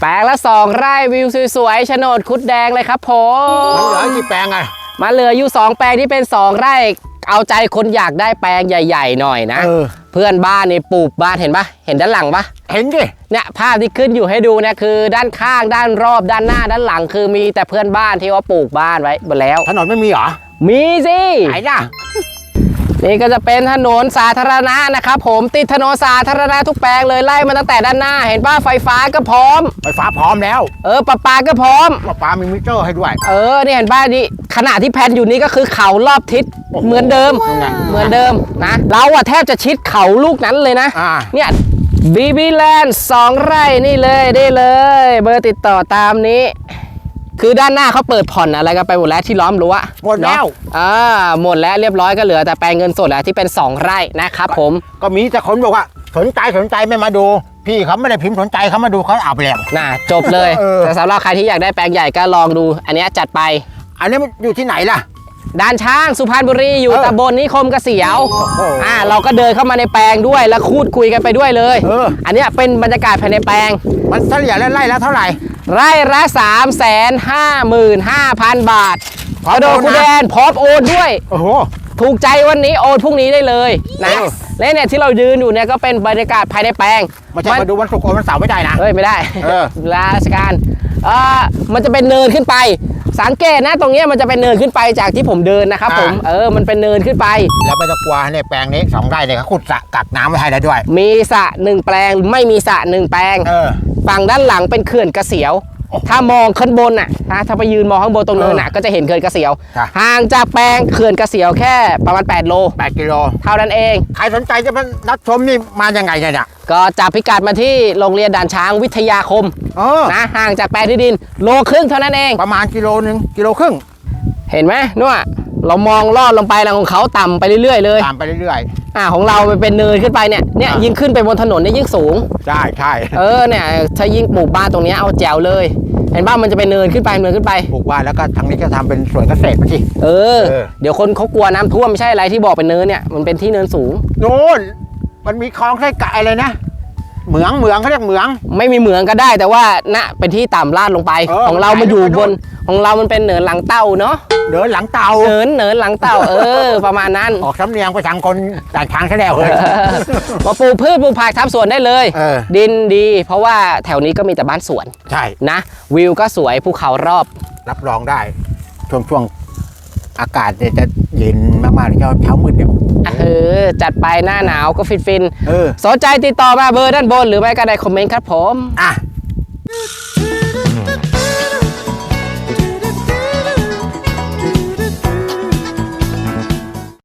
แปลงละสองไร่วิวสวยๆโฉนดคุดแดงเลยครับผมมันเหลือกี่แปลงอะมาเหลืออยู่2แปลงที่เป็น2ไร่ เอาใจคนอยากได้แปลงใหญ่ ๆ หน่อยนะ เออ เพื่อนบ้านนี่ปลูกบ้านเห็นปะเห็นด้านหลังปะ เห็นดิ เนี่ยภาพที่ขึ้นอยู่ให้ดูเนี่ยคือด้านข้างด้านรอบด้านหน้าด้านหลังคือมีแต่เพื่อนบ้านที่ว่าปลูกบ้านไว้หมดแล้ว ถนนไม่มีเหรอ มีสิไหนล่ะ นี่ก็จะเป็นถนนสาธารณะนะครับผมติดถนนสาธารณะทุกแปลงเลยไล่มาตั้งแต่ด้านหน้า เห็นป่ะไฟฟ้าก็พร้อม ไฟฟ้าพร้อมแล้ว เออประปาก็พร้อมว่าป้ามีมิเตอร์ให้ด้วย เออเนี่ยเห็นป่ะนี่ขณะที่แพนอยู่นี่ก็คือเขารอบทิศโอ้โหเหมือนเดิมยังไงเหมือนเดิมนะ เราอะแทบจะชิดเขาลูกนั้นเลยนะอ่า เนี่ยบีบีแลนด์สองไร่นี่เลยได้เลย เบอร์ติดต่อตามนี้ คือด้านหน้าเขาเปิดผ่อนอะไรกันไปหมดแล้วที่ล้อมรั้วหมดแล้วเนอะอ่าหมดแล้วเรียบร้อยก็เหลือแต่แปลงเงินสดแล้วที่เป็น 2 ไร่นะครับผมก็มีแต่คนบอกว่าสนใจสนใจไม่มาดู พี่เขาไม่ได้พิมพ์สนใจเขามาดูเขาเอาไปแล้วน่ะจบเลยเออแต่สำหรับใครที่อยากได้แปลงใหญ่ก็ลองดู อันเนี้ยจัดไป อันนี้มันอยู่ที่ไหนล่ะ ด้านช้างสุพรรณบุรีอยู่เออตำบลนิคมเกษียวโอ้โหอ่าเราก็เดินเข้ามาในแปลงด้วยแล้วคูดคุยกันไปด้วยเลยเอออั นเนี้ยเป็นบรรยากาศภายในแปลง มันเฉลี่ยแล้วไล่แล้วเท่าไหร่ ไร่ละ 3 5 5 0 0 0 บาทพร้อมกระโดดโอนนะคูแดนพร้อมโอนด้วย โอ้โห ถูกใจวันนี้โอนพรุ่งนี้ได้เลยนะเออ และเนี่ยที่เรายืนอยู่เนี่ยก็เป็นบรรยากาศภายในแปลงไม่ใช่มาดูวันศุกร์โอนวันเสาร์ไม่ได้นะเอ้ยไม่ได้เออราชการเอ่อมันจะเป็นเนินขึ้นไป สังเกตนะตรงเนี้ยมันจะเป็นเนินขึ้นไปจากที่ผมเดินนะครับผมเออมันเป็นเนินขึ้นไป แล้วไม่ต้องกลัวเนี่ยแปลงนี้สองไร่เนี่ยเขาขุดสระกักน้ำไว้ให้แล้วด้วย มีสระหนึ่งแปลงไม่มีสระหนึ่งแปลงเออฝั่งด้านหลังเป็นเขื่อนกระเสียวโอ้โห ถ้ามองขึ้นบนน่ะนะถ้าไปยืนมองข้างบนตรงเนินน่ะก็จะเห็นเขื่อนกระเสียว จ้ะ ห่างจากแปลงเขื่อนกระเสียวแค่ประมาณ 8 โล8กิโลเท่านั้นเอง ใครสนใจจะมานัดชมนี่มายังไงเนี่ยเนี่ยก็จับพิกัดมาที่โรงเรียนด่านช้างวิทยาคมเออนะห่างจากแปลงที่ดินโลครึ่งเท่านั้นเอง ประมาณกิโลหนึ่งกิโลครึ่ง เห็นไหมนู่นอะ เรามองลอดลงไปแล้วของเขาต่ำไปเรื่อยๆเลยตามไปเรื่อย อ่าของเรามันเป็นเนินขึ้นไปเนี่ยเนี่ยอะยิ่งขึ้นไปบนถนนเนี่ยยิ่งสูง ๆ ใช่ใช่เออเนี่ยถ้ายิ่งปลูกบ้านตรงเนี้ยเอาแจวเลย เห็นบ้านมันจะเป็นเนินขึ้นไปเนินขึ้นไป ปลูกบ้านแล้วก็ทางนี้ก็ทำเป็นสวนเกษตรมาสิ เออ เออ เดี๋ยวคนเขากลัวน้ำท่วมไม่ใช่อะไรที่บอกเป็นเนินเนี่ยมันเป็นที่เนินสูงโน่นมันมีคลองไส้ไก่อะไรนะ เหมืองเหมืองเขาเรียกเหมือง ไม่มีเหมืองก็ได้แต่ว่าณเป็นที่ต่ำลาดลงไป เออของเรามันอยู่ไปบนู่นน ของเรามันเป็นเนินหลังเต้าเนาะเดินหลังเตาเนินเนินหลังเต้าเออ ประมาณนั้นออกสำเนียงไปทางคนด่านช้างซะแล้วเลย มาปลูกพืชปลูกผักทำสวนได้เลย เออ ดินดี เพราะว่าแถวนี้ก็มีแต่บ้านสวนใช่ นะ วิวก็สวยภูเขารอบ รับรองได้ ช่วงช่วงอากาศเนี่ยจะเย็นมากๆเลยเช้าเช้ามืดเนี่ยเออ จัดไปหน้าหนาวก็ฟินฟินเออ ๆสนใจติดต่อมาเบอร์ด้านบนหรือไม่ก็ได้คอมเมนต์ครับผม อะ Ooh,